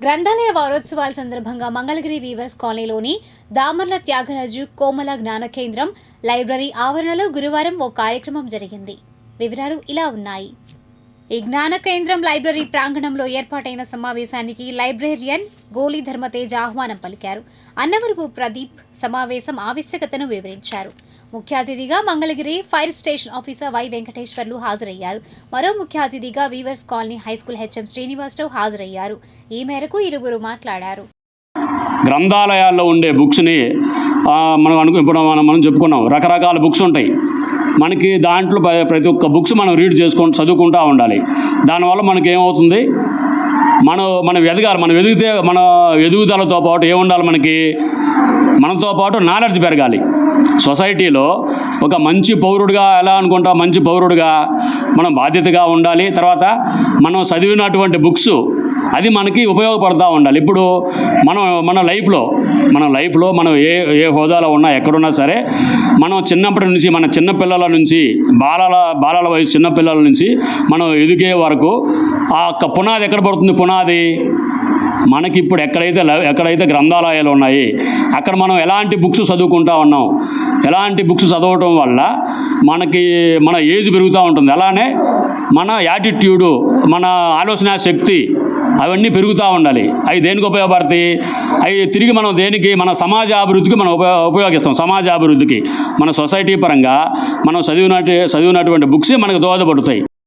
గ్రంథాలయ వారోత్సవాల సందర్భంగా మంగళగిరి వీవర్స్ కాలనీలోని దామర్ల త్యాగరాజు కోమల జ్ఞాన కేంద్రం లైబ్రరీ ఆవరణలో గురువారం ఓ కార్యక్రమం జరిగింది. వివరాలు ఇలా ఉన్నాయి. ఈ జ్ఞాన కేంద్రం లైబ్రరీ ప్రాంగణంలో ఏర్పాటైన సమావేశానికి లైబ్రేరియన్ గోలీ ధర్మతేజ ఆహ్వానం పలికారు. అన్నవరపు ప్రదీప్ సమావేశం ఆవశ్యకతను వివరించారు. ముఖ్య అతిథిగా Mangalagiri fire station officer Y Venkateswarlu హాజరయ్యారు. మరో ముఖ్య అతిథిగా weavers colony high school HM Srinivasarao హాజరయ్యారు. ఈ మేరకు ఇరువురు మాట్లాడారు. గ్రంథాలయాల్లో ఉండే బుక్స్ని మనం అనుకు ఇప్పుడు మనం మనం చెప్పుకున్నాం రకరకాల బుక్స్ ఉంటాయి. మనకి దాంట్లో ప్ర- ప్రతి ఒక్క బుక్స్ మనం రీడ్ చేసుకొని చదువుకుంటూ ఉండాలి. దానివల్ల మనకి ఏమవుతుంది? మనం మనం ఎదగాలి మనం ఎదిగితే మన ఎదుగుదలతో పాటు ఏముండాలి మనకి? మనతో పాటు నాలెడ్జ్ పెరగాలి. సొసైటీలో ఒక మంచి పౌరుడిగా ఎలా అనుకుంటాం? మంచి పౌరుడిగా మనం బాధ్యతగా ఉండాలి. తర్వాత మనం చదివినటువంటి బుక్స్ అది మనకి ఉపయోగపడతా ఉండాలి. ఇప్పుడు మనం మన లైఫ్లో మన లైఫ్లో మనం ఏ ఏ హోదాలో ఉన్నా ఎక్కడున్నా సరే మనం చిన్నప్పటి నుంచి మన చిన్న పిల్లల నుంచి బాలల బాలల వయసు చిన్న పిల్లల నుంచి మనం ఎదిగే వరకు ఆ యొక్క పునాది ఎక్కడ పడుతుంది? పునాది మనకి ఇప్పుడు ఎక్కడైతే ఎక్కడైతే గ్రంథాలయాలు ఉన్నాయి అక్కడ మనం ఎలాంటి బుక్స్ చదువుకుంటా ఉన్నాం? ఎలాంటి బుక్స్ చదవటం వల్ల మనకి మన ఏజ్ పెరుగుతూ ఉంటుంది. అలానే మన యాటిట్యూడు మన ఆలోచన శక్తి అవన్నీ పెరుగుతూ ఉండాలి. అవి దేనికి ఉపయోగపడతాయి? అవి తిరిగి మనం దేనికి? మన సమాజ అభివృద్ధికి మనం ఉపయో ఉపయోగిస్తాం. సమాజ అభివృద్ధికి. మన సొసైటీ పరంగా మనం చదివినట్టు చదివినటువంటి బుక్స్ మనకు దోహదపడతాయి.